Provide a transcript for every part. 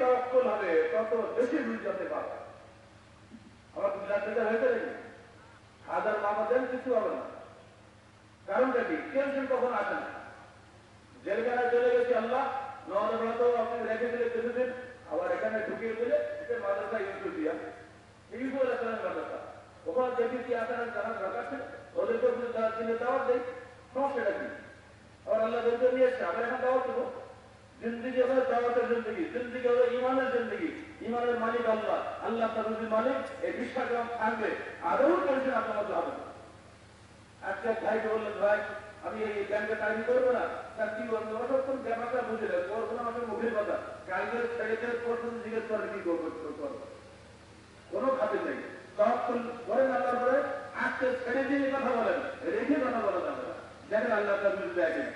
বেশি হবে তত বেশি বুঝতে পারবে আমার গুজরাট থেকে হয়েছে নাকি? হাজার মামা দেন কিছু হবে না। কারণটা কি? টেনশন কখন আসে না। জেলখানায় চলে গেছি আল্লাহ। নহলে বেলা, তো আপনি রেখে দিলে কিছুদিন, আবার এখানে ঢুকিয়ে দিলে এটা মাদ্রাসা ইউসুফ আলাইসালাম মাদ্রাসা। ওখানে দেখি কি আসেন যারা দরকার ছিল ওদেরকে তারা চিনে দাওয়াত দেয় সমস্যাটা কি? আবার আল্লাহ বলতে নিয়ে এসছে আমরা এখন দাওয়াত দেবো। জিন্দগি হলো দাওয়াতের জিন্দগি জিন্দগি হলো ইমানের জিন্দগি ইমানের মালিক আল্লাহ। আল্লাহ তার মালিক, এই বিশ্বাস থাকবে। আদৌ টেনশন আপনার হবে। আজকে ভাইকে বললেন, ভাই, আমি এই ব্যাংকে চাকরি করব না। তার কি বলব অসত্তর ব্যাপারটা বুঝে দেয় তোর কোনো আমাদের মুখের কথা। কালকের ছেলেকে পর্যন্ত জিজ্ঞেস করে, কি করব? কোনো খাতির নেই। তখন করেন আল্লাহ পরে, আজকে ছেড়ে দিয়ে কথা বলেন। রেখে কথা বলা যাবে না দেখেন আল্লাহ তার দেখেন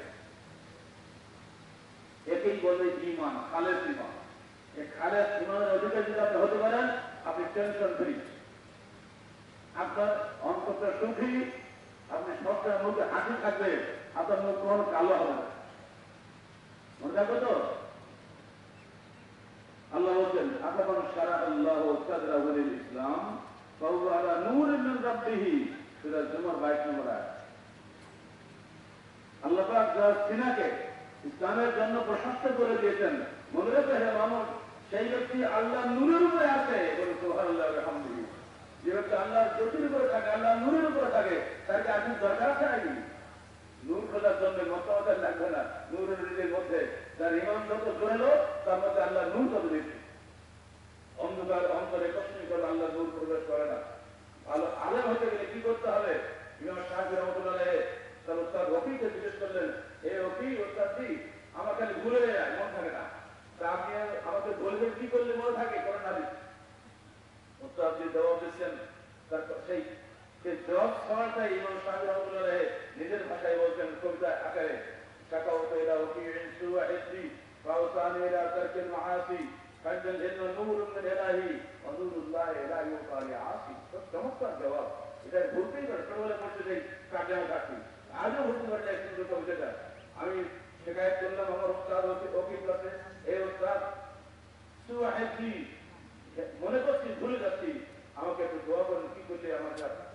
একেই বলে ইমান খালের ইমান। খালের ইমানের অধিকার যদি আপনি হতে পারেন, আপনি টেনশন ফ্রি আপনার অন্তরটা সুখী, আপনি সবসময় মুখে হাসি থাকবে, আপনার মুখ কখনো কালো হবে না। মনে থাকবে তো? আল্লাহ বলছেন আকাবান সারা আল্লাহ ইসলাম মিন রাব্বিহি। সূরা জুমার 22 নম্বর আয়াত। আল্লাহ পাক সিনাকে ইসলামের জন্য প্রশস্ত করে দিয়েছেন। মনে রেখে হে মামুন সেই ব্যক্তি আল্লাহ নূরের উপরে আছে। বলে আলহামদুলিল্লাহ। যে ব্যক্তি আল্লাহ জ্যোতির উপরে থাকে আল্লাহ নূরের উপরে থাকে তাকে আপনি দরকার নাকি নূর খোঁজার জন্য মতামতের লাগবে না। নূরের নিজের মধ্যে যার ইমান যত জোরালো তার মধ্যে আল্লাহ নূর তত বেশি। অন্ধকার, অন্তরে কষ্ট করে আল্লাহ নূর প্রবেশ করে না। ভালো আলেম হতে গেলে কি করতে হবে? ইমাম সাহেব রহমতুল্লাহ তার উস্তাদ ওকিকে জিজ্ঞেস করলেন এ ওকি ওস্তাদজি আমার খালি ভুলে যায় মন থাকে না তা আপনি আমাকে বলবেন কি করলে মনে থাকে করেন না উস্তাদজি জবাব দিচ্ছেন তার সেই সেই জবাব সমানটাই ইমাম সাহেব রহমতুল্লাহ নিজের ভাষায় বলছেন কবিতা আকারে شكوت إلى وكيع سوء حسي فأوصاني إلى ترك المعاصي فإن الجن نور من إلهي ونور الله لا يوقع لعاصي চমৎকার জবাব এটা ভুলতেই পারে ছোটবেলা পড়তে যাই কাটিয়া কাটি আজও ভুলতে পারে না কিন্তু কবিতাটা আমি শেখায়ত করলাম আমার উস্তাদ ওকিল কাছে এই উস্তাদ সুহাইসি মনে করছি ভুলে যাচ্ছি আমাকে একটু দোয়া করেন কি করলে আমার কাছে